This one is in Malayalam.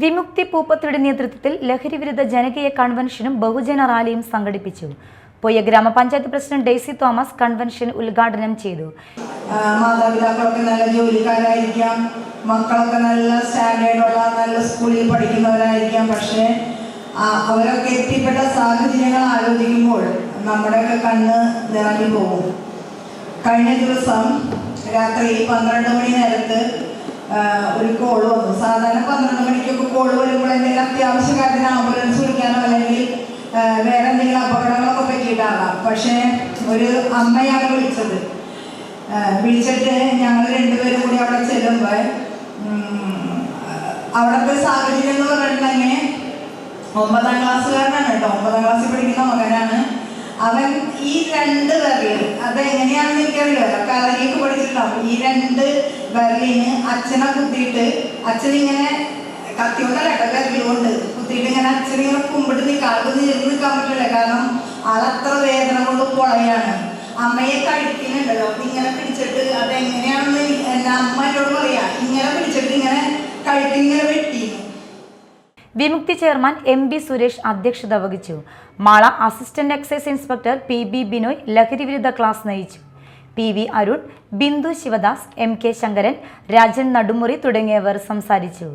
വിമുക്തി പൂപ്പത്തിയുടെ നേതൃത്വത്തിൽ ലഹരിവിരുദ്ധ ജനകീയ കൺവെൻഷനും ബഹുജന റാലിയും സംഘടിപ്പിച്ചു. പൊയ്യ ഗ്രാമപഞ്ചായത്ത് പ്രസിഡന്റ് ഡെയ്സി തോമസ് കൺവെൻഷൻ ഉദ്ഘാടനം ചെയ്തു. മാതാപിതാക്കളൊക്കെ നല്ല ജോലിക്കാരായിരിക്കാം. മക്കളൊക്കെ നല്ല സ്റ്റാൻഡേർഡുള്ള നല്ല സ്കൂളിൽ പഠിക്കുന്നവരായിരിക്കാം. പക്ഷേ അവരൊക്കെ എത്തിപ്പെട്ട സാഹചര്യങ്ങൾ ആലോചിക്കുമ്പോൾ നമ്മുടെയൊക്കെ കണ്ണ് നിറഞ്ഞു പോകും. കഴിഞ്ഞ ദിവസം രാത്രി പന്ത്രണ്ട് മണി നേരത്ത് ഒരു കോൾ വന്നു. സാധാരണ പന്ത്രണ്ട് മണിക്കൊക്കെ കോൾ വരുമ്പോൾ എന്തെങ്കിലും അത്യാവശ്യ കാര്യത്തിന് ആംബുലൻസ് വിളിക്കാനോ അല്ലെങ്കിൽ വേറെ എന്തെങ്കിലും അപകടങ്ങളൊക്കെ പറ്റിയിട്ടാകാം. പക്ഷേ ഒരു അമ്മയാണ് വിളിച്ചത്. വിളിച്ചിട്ട് ഞങ്ങൾ രണ്ടുപേരും കൂടി അവിടെ ചെല്ലുമ്പോൾ അവിടുത്തെ സാഹചര്യം എന്ന് പറഞ്ഞിട്ടുണ്ടെങ്കിൽ ഒമ്പതാം ക്ലാസ്സുകാരനാണ് കേട്ടോ. ഒമ്പതാം ക്ലാസ്സിൽ പഠിക്കുന്ന മകനാണ്. അവൻ ഈ രണ്ട് വിരൽ അതെങ്ങനെയാണെന്ന് എനിക്കറിയില്ല. കളരിയൊക്കെ പഠിച്ചിട്ടുണ്ടാവും. ഈ രണ്ട് വെറിയന് അച്ഛനെ കുത്തിയിട്ട് അച്ഛനിങ്ങനെ കത്തിയോണ്ടല്ല കേട്ടോ വിരൽ കൊണ്ട് കുത്തിയിട്ട് ഇങ്ങനെ അച്ഛനിങ്ങനെ കുമ്പിട്ട് നിൽക്കാം. ആൾക്കൊന്നും ഇരുന്ന് നിൽക്കാൻ പറ്റില്ല. കാരണം ആളത്ര വേദന കൊണ്ട് പൊളയാണ്. അമ്മയെ കഴിക്കുന്നുണ്ടല്ലോ. ഇങ്ങനെ പിടിച്ചിട്ട് അതെങ്ങനെയാണെന്ന് എന്റെ അമ്മ എന്നോട് പറയാ. ഇങ്ങനെ പിടിച്ചിട്ട് ഇങ്ങനെ കഴുത്തിങ്ങനെ Vimukthi chairman M B Suresh അധ്യക്ഷത വഹിച്ചു. Mala assistant excise inspector P B Binoy ലഹരിവിരുദ്ധ ക്ലാസ് നയിച്ചു. P V Arun Bindu Sivadas M K Sankaran Rajan Nadumuri തുടങ്ങിയവർ സംസാരിച്ചു.